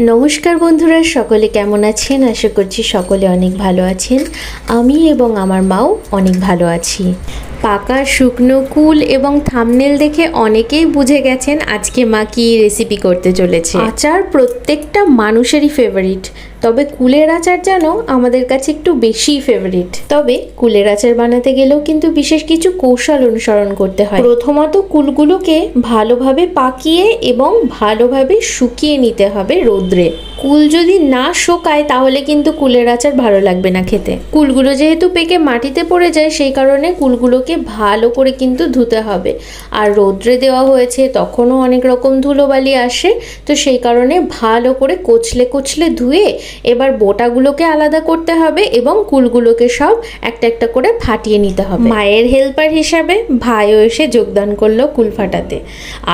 নমস্কার বন্ধুরা, সকলে কেমন আছেন? আশা করছি সকলে অনেক ভালো আছেন। আমি এবং আমার মাও অনেক ভালো আছি। পাকা, শুকনো, কুল এবং থামনেল দেখে অনেকেই বুঝে গেছেন আজকে মা কি রেসিপি করতে চলেছে। আচার প্রত্যেকটা মানুষেরই ফেভারিট তবে কুলের আচার যেন আমাদের কাছে একটু বেশিই ফেভারিট তবে কুলের আচার বানাতে গেলেও কিন্তু বিশেষ কিছু কৌশল অনুসরণ করতে হয়। প্রথমত কুলগুলোকে ভালোভাবে পাকিয়ে এবং ভালোভাবে শুকিয়ে নিতে হবে রোদ্রে। কুল যদি না শোকায়, তাহলে কিন্তু কুলের আচার ভালো লাগবে না খেতে। কুলগুলো যেহেতু পেকে মাটিতে পড়ে যায়, সেই কারণে কুলগুলোকে ভালো করে কিন্তু ধুতে হবে। আর রোদ্রে দেওয়া হয়েছে, তখনও অনেক রকম ধুলোবালি আসে, তো সেই কারণে ভালো করে কোচলে কোচলে ধুয়ে এবার বোটাগুলোকে আলাদা করতে হবে এবং কুলগুলোকে সব একটা একটা করে ফাটিয়ে নিতে হবে। মায়ের হেল্পার হিসাবে ভাইও এসে যোগদান করল কুল ফাটাতে।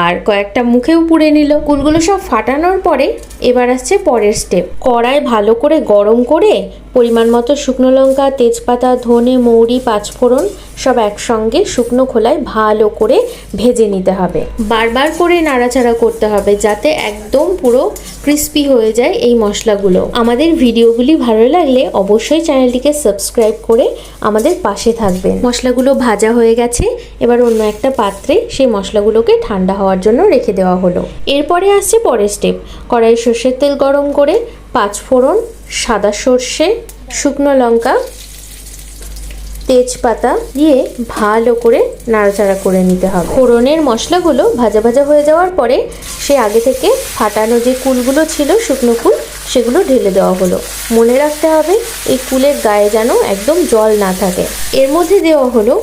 আর কয়েকটা মুখেও পুড়ে নিল। কুলগুলো সব ফাটানোর পরে এবার আসছে পরের স্টেপ কড়াই ভালো করে গরম করে পরিমাণ মতো শুকনো লঙ্কা, তেজপাতা, ধনে, মৌরি, পাঁচফোড়ন সব একসঙ্গে শুকনো খোলায় ভালো করে ভেজে নিতে হবে। বারবার করে নাড়াচাড়া করতে হবে যাতে একদম পুরো ক্রিস্পি হয়ে যায় এই মশলাগুলো। আমাদের ভিডিওগুলি ভালো লাগলে অবশ্যই চ্যানেলটিকে সাবস্ক্রাইব করে আমাদের পাশে থাকবেন। মশলাগুলো ভাজা হয়ে গেছে, এবার অন্য একটা পাত্রে সেই মশলাগুলোকে ঠান্ডা হওয়ার জন্য রেখে দেওয়া হলো। এরপরে আসছে পরের স্টেপ কড়াই সর্ষের তেল গরম করে পাঁচ ফোড়ন সাদা সর্ষে, শুকনো লঙ্কা তেজপাতা দিয়ে ভালো করে নাড়াচাড়া করে নিতে হবে। ফোড়নের মশলাগুলো ভাজা ভাজা হয়ে যাওয়ার পরে সে আগে থেকে ফাটানো যে কুলগুলো ছিল, শুকনো কুল, সেগুলো ঢেলে দেওয়া হলো। মনে রাখতে হবে, এই কুলের গায়ে যেন একদম জল না থাকে। এর মধ্যে দেওয়া হলো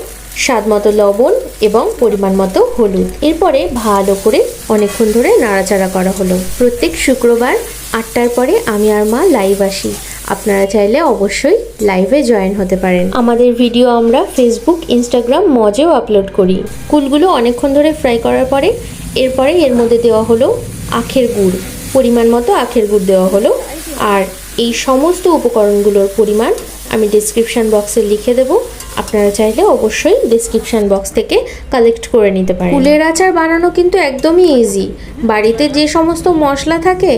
স্বাদ মতো লবণ এবং পরিমাণ মতো হলুদ। এরপরে ভালো করে অনেকক্ষণ ধরে নাড়াচাড়া করা হলো। প্রত্যেক শুক্রবার আটটার পরে আমি আর মা লাইভ আসি। আপনারা চাইলে অবশ্যই লাইভে জয়েন হতে পারেন। আমাদের ভিডিও আমরা ফেসবুক ইনস্টাগ্রাম মজেও আপলোড করি। কুলগুলো অনেকক্ষণ ধরে ফ্রাই করার পরে, এরপরে এর মধ্যে দেওয়া হলো আখের গুড়। পরিমাণ মতো আখের গুড় দেওয়া হলো। আর এই সমস্ত উপকরণগুলোর পরিমাণ আমি ডিসক্রিপশান বক্সে লিখে দেবো। আপনারা চাইলে অবশ্যই ডিসক্রিপশান বক্স থেকে কালেক্ট করে নিতে পারেন। কুলের আচার বানানো কিন্তু একদমই ইজি বাড়িতে যে সমস্ত মশলা থাকে,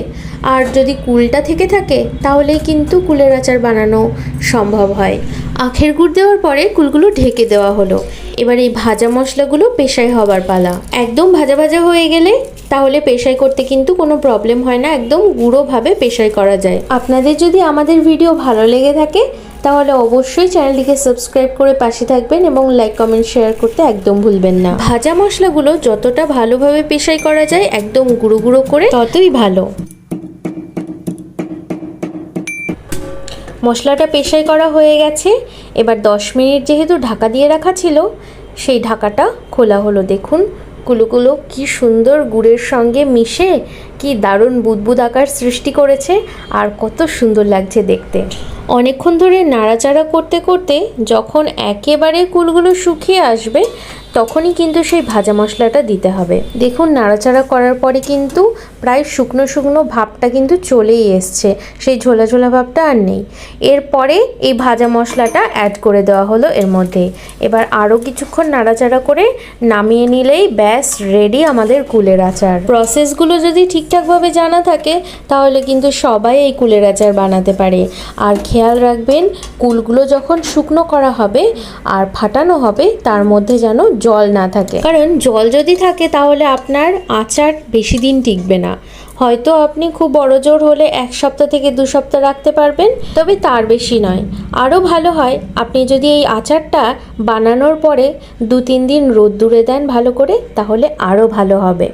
আর যদি কুলটা থেকে থাকে, তাহলেই কিন্তু কুলের আচার বানানো সম্ভব হয়। আখের গুড় দেওয়ার পরে কুলগুলো ঢেকে দেওয়া হলো। এবার এই ভাজা মশলাগুলো পেশায় হবার পালা। একদম ভাজা ভাজা হয়ে গেলে, তাহলে পেশাই করতে কিন্তু কোনো প্রবলেম হয় না। একদম গুঁড়োভাবে পেশাই করা যায়। আপনাদের যদি আমাদের ভিডিও ভালো লেগে থাকে তাহলে অবশ্যই চ্যানেলটিকে সাবস্ক্রাইব করে পাশে থাকবেন এবং লাইক কমেন্ট শেয়ার করতে একদম ভুলবেন না। ভাজা মশলাগুলো যতটা ভালোভাবে পেশাই করা যায় একদম গুঁড়ো গুঁড়ো করে ততই ভালো। মশলাটা পেশাই করা হয়ে গেছে। এবার দশ মিনিট যেহেতু ঢাকা দিয়ে রাখা ছিল সেই ঢাকাটা খোলা হলো। দেখুন কুলুকুলো কি সুন্দর গুড়ের সঙ্গে মিশে কি দারুণ বুদবুদ আকার সৃষ্টি করেছে আর কত সুন্দর লাগছে দেখতে। অনেকক্ষণ ধরে নাড়াচাড়া করতে করতে যখন একেবারে কুলগুলো শুকিয়ে আসবে, তখনই কিন্তু সেই ভাজা মশলাটা দিতে হবে। দেখুন, নাড়াচাড়া করার পরে কিন্তু প্রায় শুকনো শুকনো ভাবটা কিন্তু চলেই এসছে। সেই ঝোলা ঝোলা ভাবটা আর নেই। এরপরে এই ভাজা মশলাটা অ্যাড করে দেওয়া হলো এর মধ্যে। এবার আরও কিছুক্ষণ নাড়াচাড়া করে নামিয়ে নিলেই ব্যাস রেডি আমাদের কুলের আচার। প্রসেসগুলো যদি ঠিকঠাকভাবে জানা থাকে, তাহলে কিন্তু সবাই এই কুলের আচার বানাতে পারে। আর খেয়াল রাখবেন, কুলগুলো যখন শুকনো করা হবে আর ফাটানো হবে, তার মধ্যে যেন জল না থাকে। কারণ জল যদি থাকে, তাহলে আপনার আচার বেশি দিন টিকবে না। হয়তো আপনি খুব বড় জোর হলে এক সপ্তাহ থেকে দু সপ্তাহ রাখতে পারবেন, তবে তার বেশি নয়। আরও ভালো হয়, আপনি যদি এই আচারটা বানানোর পরে দু তিন দিন রোদ দূরে দেন ভালো করে, তাহলে আরও ভালো হবে।